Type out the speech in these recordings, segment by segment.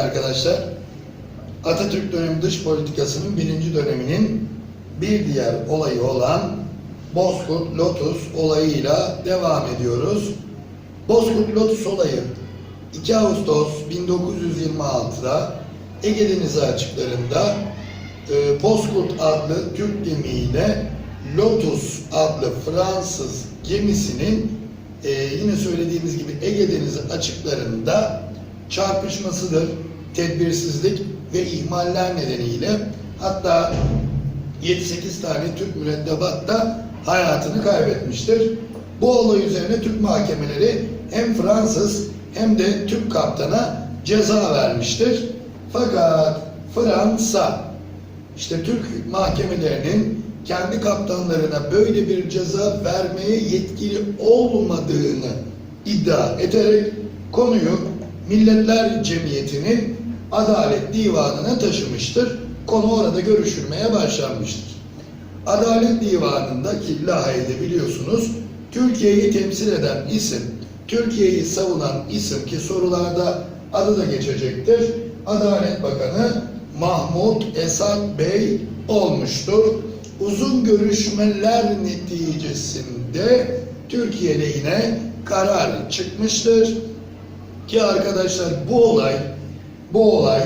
arkadaşlar. Atatürk dönemi dış politikasının birinci döneminin bir diğer olayı olan Bozkurt Lotus olayıyla devam ediyoruz. Bozkurt Lotus olayı 2 Ağustos 1926'da Ege Denizi açıklarında e, Bozkurt adlı Türk gemiyle Lotus adlı Fransız gemisinin e, yine söylediğimiz gibi Ege Denizi açıklarında çarpışmasıdır. Tedbirsizlik ve ihmaller nedeniyle hatta 7-8 tane Türk mürettebat da hayatını kaybetmiştir. Bu olay üzerine Türk mahkemeleri hem Fransız hem de Türk kaptana ceza vermiştir. Fakat Fransa işte Türk mahkemelerinin kendi kaptanlarına böyle bir ceza vermeye yetkili olmadığını iddia ederek konuyu Milletler Cemiyeti'nin Adalet Divanı'na taşımıştır. Konu orada görüşülmeye başlanmıştır. Adalet Divanı'nda ki Lahey'de biliyorsunuz Türkiye'yi temsil eden isim, Türkiye'yi savunan isim ki sorularda adı da geçecektir. Adalet Bakanı Mahmut Esat Bey olmuştur. Uzun görüşmeler neticesinde Türkiye lehine karar çıkmıştır. Ki arkadaşlar bu olay bu olay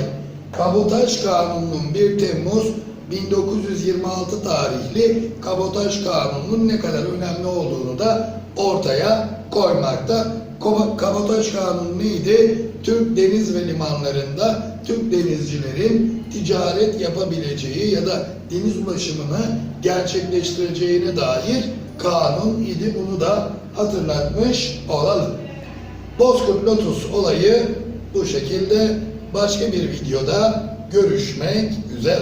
Kabotaj Kanunu'nun 1 Temmuz 1926 tarihli Kabotaj Kanunu'nun ne kadar önemli olduğunu da ortaya koymakta. Ko- Kabotaj Kanunu neydi? Türk deniz ve limanlarında Türk denizcilerin ticaret yapabileceği ya da deniz ulaşımını gerçekleştireceğine dair kanun idi. Bunu da hatırlatmış olalım. Bozkurt Lotus olayı bu şekilde başka bir videoda görüşmek üzere.